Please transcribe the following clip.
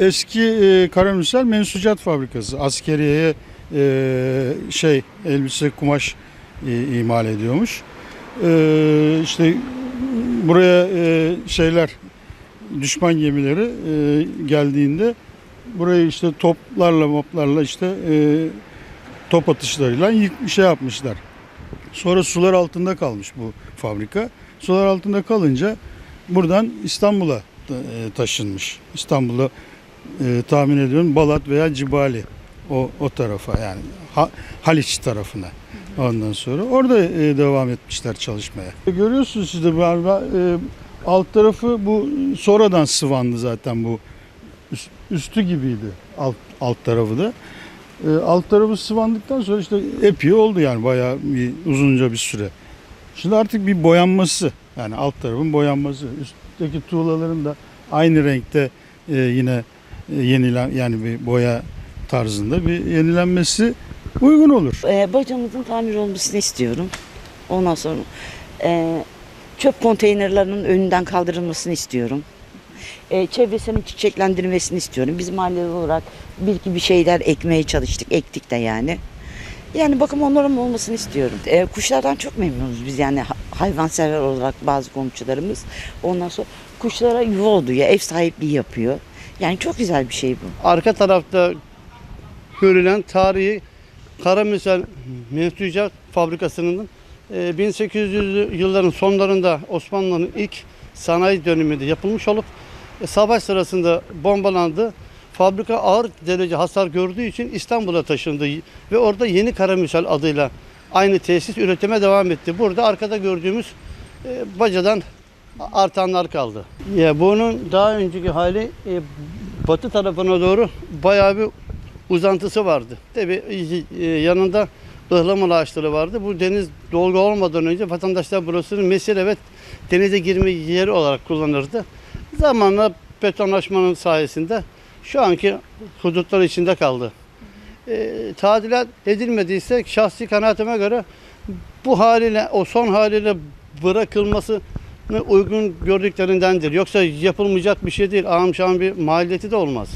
eski e, karamürsel mensucat fabrikası. Askeriyeye e, şey elbise kumaş e, imal ediyormuş. E, işte buraya e, şeyler düşman gemileri e, geldiğinde burayı işte toplarla moplarla işte e, top atışlarıyla yık, şey yapmışlar. Sonra sular altında kalmış bu fabrika. Sular altında kalınca buradan İstanbul'a e, taşınmış. İstanbul'a e, tahmin ediyorum Balat veya Cibali o o tarafa yani Ha- Haliç tarafına. Ondan sonra orada e, devam etmişler çalışmaya. Görüyorsunuz siz de galiba e, alt tarafı bu sonradan sıvandı zaten bu Üst- üstü gibiydi alt alt tarafı da. E, alt tarafı sıvandıktan sonra işte epey oldu yani bayağı bir uzunca bir süre. Şimdi artık bir boyanması yani alt tarafın boyanması üstteki tuğlaların da aynı renkte e, yine e, yenilen yani bir boya tarzında bir yenilenmesi uygun olur. Ee, bacamızın tamir olmasını istiyorum. Ondan sonra e, çöp konteynerlarının önünden kaldırılmasını istiyorum. E, çevresinin çiçeklendirmesini istiyorum. Biz mahalle olarak bir iki bir şeyler ekmeye çalıştık. Ektik de yani. Yani bakım onların olmasını istiyorum. E, kuşlardan çok memnunuz biz yani ha- hayvansever olarak bazı komşularımız. Ondan sonra kuşlara yuva oluyor, ev sahipliği yapıyor. Yani çok güzel bir şey bu. Arka tarafta görülen tarihi Karamürsel Mensucat Fabrikası'nın e, 1800'lü yılların sonlarında Osmanlı'nın ilk sanayi döneminde yapılmış olup e, savaş sırasında bombalandı. Fabrika ağır derece hasar gördüğü için İstanbul'a taşındı ve orada Yeni Karamürsel adıyla aynı tesis üretime devam etti. Burada arkada gördüğümüz e, bacadan artanlar kaldı. Ya bunun daha önceki hali e, batı tarafına doğru bayağı bir uzantısı vardı. Tabi e, yanında ıhlamur ağaçları vardı. Bu deniz dolgu olmadan önce vatandaşlar burasını mesire ve denize girme yeri olarak kullanırdı. Zamanla betonlaşmanın sayesinde şu anki hudutlar içinde kaldı. E, tadilat edilmediyse şahsi kanaatime göre bu haliyle o son haliyle bırakılması uygun gördüklerindendir. Yoksa yapılmayacak bir şey değil. Ağam şahım bir maliyeti de olmaz.